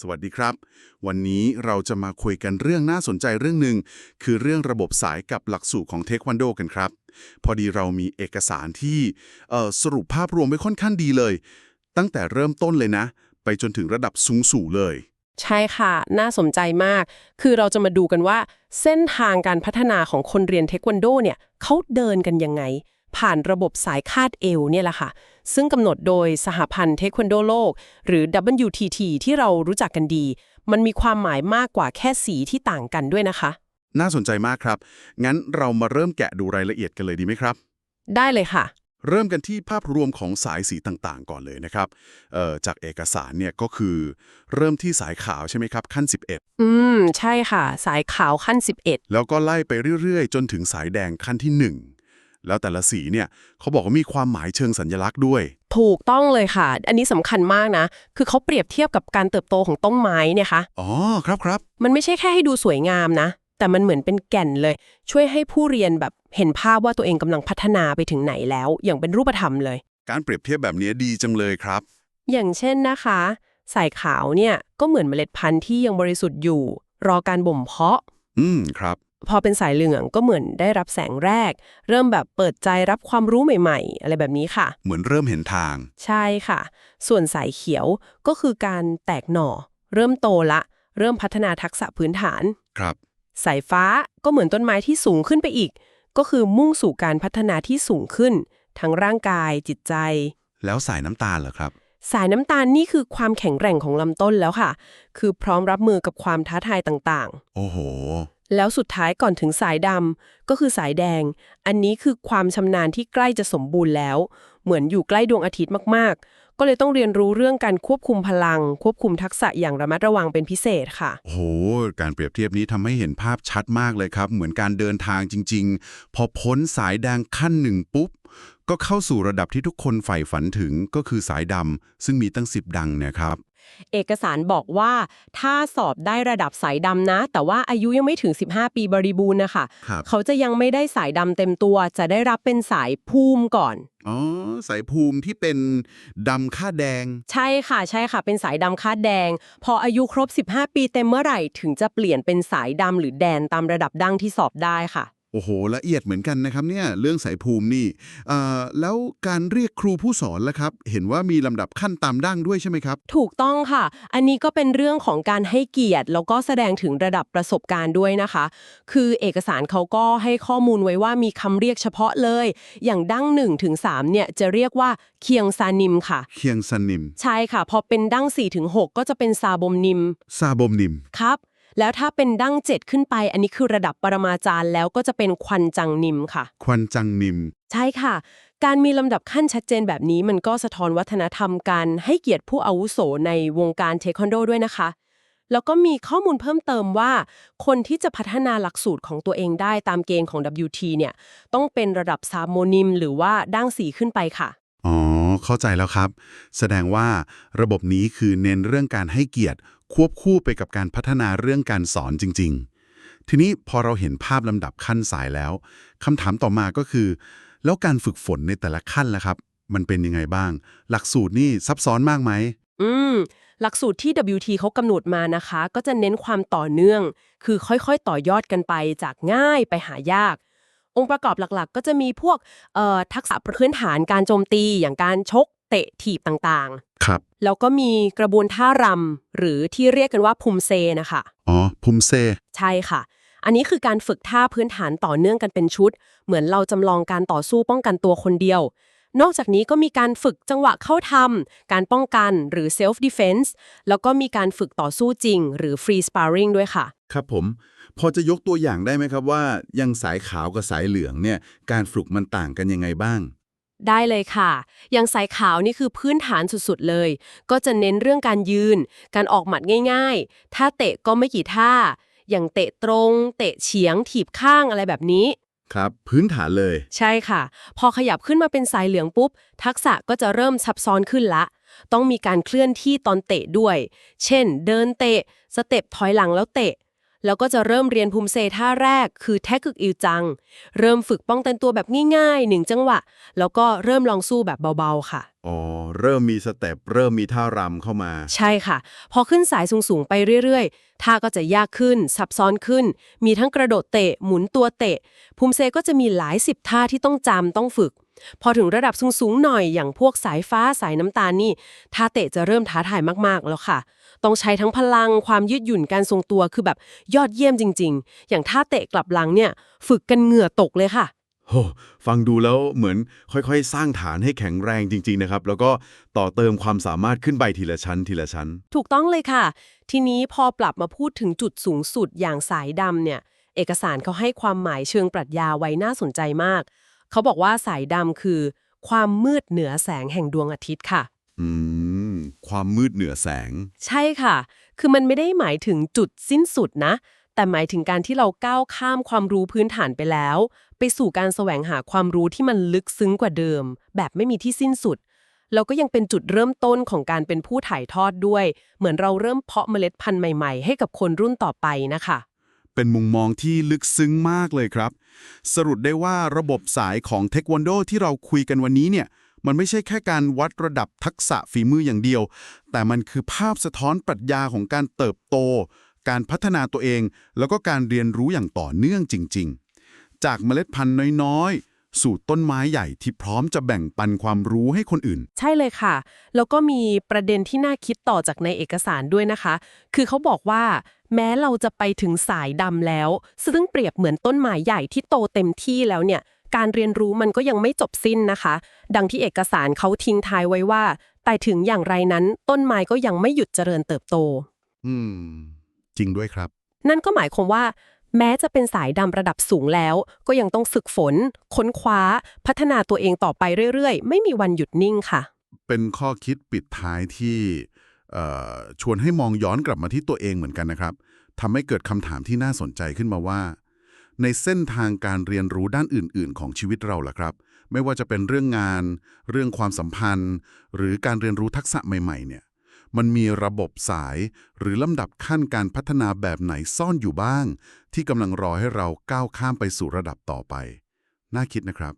สวัสดีครับ วันนี้เราจะมาคุยกันเรื่องน่าสนใจเรื่องหนึ่งคือเรื่องระบบสายกับหลักสูตรของเทควันโดกันครับ พอดีเรามีเอกสารที่เอ่อสรุปภาพรวมไว้ค่อนข้างดีเลย ตั้งแต่เริ่มต้นเลยนะ ไปจนถึงระดับสูงสูเลย ใช่ค่ะ น่าสนใจมาก คือเราจะมาดูกันว่า เส้นทางการพัฒนาของคนเรียนเทควันโดเนี่ยเขาเดินกันยังไง ผ่านระบบสายคาดเอวเนี่ยแหละค่ะ ซึ่งกำหนดโดยสหพันธ์เทควันโดโลก หรือ WTT ที่เรารู้จักกันดี มันมีความหมายมากกว่าแค่สีที่ต่างกันด้วยนะคะ น่าสนใจมากครับ งั้นเรามาเริ่มแกะดูรายละเอียดกันเลยดีไหมครับ ได้เลยค่ะ เริ่มกันที่ภาพรวมของสายสีต่างๆ ก่อนเลยนะครับเอ่อจากเอกสารเนี่ยก็คือ เริ่มที่สายขาวใช่ไหมครับขั้น 11 อืม ใช่ค่ะ สายขาวขั้น 11 แล้วก็ไล่ไปเรื่อยๆ จนถึงสายแดงขั้นที่ 1 แล้วแต่ละสีเนี่ยเขาบอกว่ามีความหมายเชิงสัญลักษณ์ด้วย ถูกต้องเลยค่ะ อันนี้สำคัญมากนะ คือเขาเปรียบเทียบกับการเติบโตของต้นไม้เนี่ยค่ะ อ๋อครับครับมันไม่ใช่แค่ให้ดูสวยงามนะ แต่มันเหมือนเป็นแก่นเลย ช่วยให้ผู้เรียนแบบเห็นภาพว่าตัวเองกำลังพัฒนาไปถึงไหนแล้ว อย่างเป็นรูปธรรมเลย การเปรียบเทียบแบบนี้ดีจังเลยครับ อย่างเช่นนะคะ สายขาวเนี่ยก็เหมือนเมล็ดพันธุ์ที่ยังบริสุทธิ์อยู่ รอการบ่มเพาะ อืมครับ พอเป็นสายเหลืองก็เหมือนได้รับแสงแรก เริ่มแบบเปิดใจรับความรู้ใหม่ ๆ อะไรแบบนี้ค่ะ เหมือนเริ่มเห็นทาง ใช่ค่ะ ส่วนสายเขียวก็คือการแตกหน่อ เริ่มโตละ เริ่มพัฒนาทักษะพื้นฐาน ครับ สายฟ้าก็เหมือนต้นไม้ที่สูงขึ้นไปอีก ก็คือมุ่งสู่การพัฒนาที่สูงขึ้น ทั้งร่างกายจิตใจ แล้วสายน้ำตาลเหรอครับ สายน้ำตาลนี่คือความแข็งแกร่งของลำต้นแล้วค่ะ คือพร้อมรับมือกับความท้าทายต่างโอ้โหๆ แล้วสุดท้ายก่อนถึงสายดำก็คือสายแดง อันนี้คือความชำนาญที่ใกล้จะสมบูรณ์แล้ว เหมือนอยู่ใกล้ดวงอาทิตย์มากๆ ก็เลยต้องเรียนรู้เรื่องการควบคุมพลัง ควบคุมทักษะอย่างระมัดระวังเป็นพิเศษค่ะ โอ้โห การเปรียบเทียบนี้ทำให้เห็นภาพชัดมากเลยครับ เหมือนการเดินทางจริง ๆ พอพ้นสายแดงขั้นหนึ่งปุ๊บ ก็เข้าสู่ระดับที่ทุกคนใฝ่ฝันถึงก็คือสายดำซึ่งมีตั้ง10ดังนะครับ เอกสารบอกว่าถ้าสอบได้ระดับสายดำนะ แต่ว่าอายุยังไม่ถึง 15 ปีบริบูรณ์นะคะครับเขาจะยังไม่ได้สายดำเต็มตัว จะได้รับเป็นสายภูมิก่อน อ๋อ สายภูมิที่เป็นดำค่าแดง ใช่ค่ะใช่ค่ะ เป็นสายดำคาดแดง พออายุครบ 15 ปีเต็มเมื่อไหร่ ถึงจะเปลี่ยนเป็นสายดำหรือแดนตามระดับดั้งที่สอบได้ค่ะ โอ้โหละเอียดเหมือนกันนะครับเนี่ยเรื่องสายภูมินี่เอ่อแล้วการเรียกครูผู้สอนล่ะครับ เห็นว่ามีลำดับขั้นตามดั้งด้วยใช่ไหมครับ ถูกต้องค่ะ อันนี้ก็เป็นเรื่องของการให้เกียรติ แล้วก็แสดงถึงระดับประสบการณ์ด้วยนะคะ คือเอกสารเขาก็ให้ข้อมูลไว้ว่ามีคำเรียกเฉพาะเลย อย่างดั้ง1ถึง3เนี่ยจะเรียกว่าเคียงซานิมค่ะ เคียงซันนิม ใช่ค่ะ พอเป็นดั้ง4ถึง6ก็จะเป็นซาบมนิมซาบมนิมครับ แล้วถ้าเป็นดั้ง7ขึ้นไป อันนี้คือระดับปรมาจารย์แล้วก็จะเป็นควันจังนิมค่ะ ควันจังนิม ใช่ค่ะ การมีลำดับขั้นชัดเจนแบบนี้มันก็สะท้อนวัฒนธรรมการให้เกียรติผู้อาวุโสในวงการเทควันโดด้วยนะคะแล้วก็มีข้อมูลเพิ่มเติมว่า คนที่จะพัฒนาหลักสูตรของตัวเองได้ตามเกณฑ์ของ WT เนี่ย ต้องเป็นระดับซาโมนิม หรือว่าดั้งสีขึ้นไปค่ะ อ๋อ เข้าใจแล้วครับ แสดงว่าระบบนี้คือเน้นเรื่องการให้เกียรติควบคู่ไปกับการพัฒนาเรื่องการสอนจริง ๆ ทีนี้พอเราเห็นภาพลำดับขั้นสายแล้วคำถามต่อมาก็คือ แล้วการฝึกฝนในแต่ละขั้นล่ะครับ มันเป็นยังไงบ้าง หลักสูตรนี่ซับซ้อนมากไหมอืมหลักสูตรที่ WT เขากำหนดมานะคะ ก็จะเน้นความต่อเนื่อง คือค่อยๆ ต่อยอดกันไปจากง่ายไปหายาก องค์ประกอบหลักๆ ก็จะมีพวกเอ่อทักษะพื้นฐานการโจมตีอย่างการชกเตะถีบต่างครับๆแล้วก็มีกระบวนท่ารำหรือที่เรียกกันว่าภูมิเซนะคะ อ๋อภูมิเซ ใช่ค่ะ อันนี้คือการฝึกท่าพื้นฐานต่อเนื่องกันเป็นชุด เหมือนเราจำลองการต่อสู้ป้องกันตัวคนเดียว นอกจากนี้ก็มีการฝึกจังหวะเข้าทำการป้องกันหรือ self defense แล้วก็มีการฝึกต่อสู้จริง หรือ free sparring ด้วยค่ะ ครับผม พอจะยกตัวอย่างได้ไหมครับว่าอยังสายขาวกับสายเหลืองเนี่ยการฝึกมันต่างกันยังไงบ้าง ได้เลยค่ะอย่างสายขาวนี่คือพื้นฐานสุดๆเลย ก็จะเน้นเรื่องการยืน การออกหมัดง่ายๆ ถ้าเตะก็ไม่กี่ท่า อย่างเตะตรง เตะเฉียง ถีบข้างอะไรแบบนี้ ครับ พื้นฐานเลย ใช่ค่ะ พอขยับขึ้นมาเป็นสายเหลืองปุ๊บ ทักษะก็จะเริ่มซับซ้อนขึ้นละ ต้องมีการเคลื่อนที่ตอนเตะด้วย เช่น เดินเตะ สเต็ปถอยหลังแล้วเตะ แล้วก็จะเริ่มเรียนภูมิเซท่าแรกคือแท็กกึกอิวจัง เริ่มฝึกป้องกันตัวแบบง่ายๆหนึ่งจังหวะ แล้วก็เริ่มลองสู้แบบเบาๆค่ะโอ้อ๋อ เริ่มมีสเต็ปเริ่มมีท่ารำเข้ามา ใช่ค่ะ พอขึ้นสายสูงๆไปเรื่อยๆ ท่าก็จะยากขึ้น ซับซ้อนขึ้น มีทั้งกระโดดเตะ หมุนตัวเตะ ภูมิเซก็จะมีหลายสิบท่าที่ต้องจำต้องฝึก พอถึงระดับสูงๆหน่อยอย่างพวกสายฟ้าสายน้ำตาลนี่ท่าเตะจะเริ่มท้าทายมากๆแล้วค่ะ ต้องใช้ทั้งพลังความยืดหยุ่นการทรงตัวคือแบบยอดเยี่ยมจริง ๆ อย่างท่าเตะกลับหลังเนี่ย ฝึกกันเหงื่อตกเลยค่ะโหฟังดูแล้วเหมือนค่อยๆ สร้างฐานให้แข็งแรงจริง ๆ นะครับ แล้วก็ต่อเติมความสามารถขึ้นไปทีละชั้นทีละชั้น ถูกต้องเลยค่ะ ทีนี้พอปรับมาพูดถึงจุดสูงสุดอย่างสายดำเนี่ย เอกสารเขาให้ความหมายเชิงปรัชญาไว้น่าสนใจมาก เขาบอกว่าสายดำคือ ความมืดเหนือแสงแห่งดวงอาทิตย์ค่ะ อืม ความมืดเหนือแสง ใช่ค่ะ คือมันไม่ได้หมายถึงจุดสิ้นสุดนะ แต่หมายถึงการที่เราก้าวข้ามความรู้พื้นฐานไปแล้ว ไปสู่การแสวงหาความรู้ที่มันลึกซึ้งกว่าเดิม แบบไม่มีที่สิ้นสุดแล้วก็ยังเป็นจุดเริ่มต้นของการเป็นผู้ถ่ายทอดด้วย เหมือนเราเริ่มเพาะเมล็ดพันธุ์ใหม่ ๆ ให้กับคนรุ่นต่อไปนะคะ เป็นมุมมองที่ลึกซึ้งมากเลยครับ สรุปได้ว่าระบบสายของเทควันโดที่เราคุยกันวันนี้เนี่ยมันไม่ใช่แค่การวัดระดับทักษะฝีมืออย่างเดียว แต่มันคือภาพสะท้อนปรัชญาของการเติบโต การพัฒนาตัวเอง แล้วก็การเรียนรู้อย่างต่อเนื่องจริง ๆ จากเมล็ดพันธุ์น้อยๆ สู่ต้นไม้ใหญ่ที่พร้อมจะแบ่งปันความรู้ให้คนอื่น ใช่เลยค่ะ แล้วก็มีประเด็นที่น่าคิดต่อจากในเอกสารด้วยนะคะ คือเขาบอกว่า แม้เราจะไปถึงสายดำแล้ว ซึ่งเปรียบเหมือนต้นไม้ใหญ่ที่โตเต็มที่แล้วเนี่ย การเรียนรู้มันก็ยังไม่จบสิ้นนะคะ ดังที่เอกสารเขาทิ้งท้ายไว้ว่า แต่ถึงอย่างไรนั้น ต้นไม้ก็ยังไม่หยุดเจริญเติบโต อืม จริงด้วยครับ นั่นก็หมายความว่า แม้จะเป็นสายดำระดับสูงแล้ว ก็ยังต้องฝึกฝน ค้นคว้า พัฒนาตัวเองต่อไปเรื่อยๆ ไม่มีวันหยุดนิ่งค่ะ เป็นข้อคิดปิดท้ายที่เอ่อ ชวนให้มองย้อนกลับมาที่ตัวเองเหมือนกันนะครับทำให้เกิดคำถามที่น่าสนใจขึ้นมาว่า ในเส้นทางการเรียนรู้ด้านอื่น ๆ ของชีวิตเราล่ะครับ ไม่ว่าจะเป็นเรื่องงาน เรื่องความสัมพันธ์ หรือการเรียนรู้ทักษะใหม่ ๆ เนี่ย มันมีระบบสาย หรือลำดับขั้นการพัฒนาแบบไหนซ่อนอยู่บ้าง ที่กำลังรอให้เราก้าวข้ามไปสู่ระดับต่อไป น่าคิดนะครับ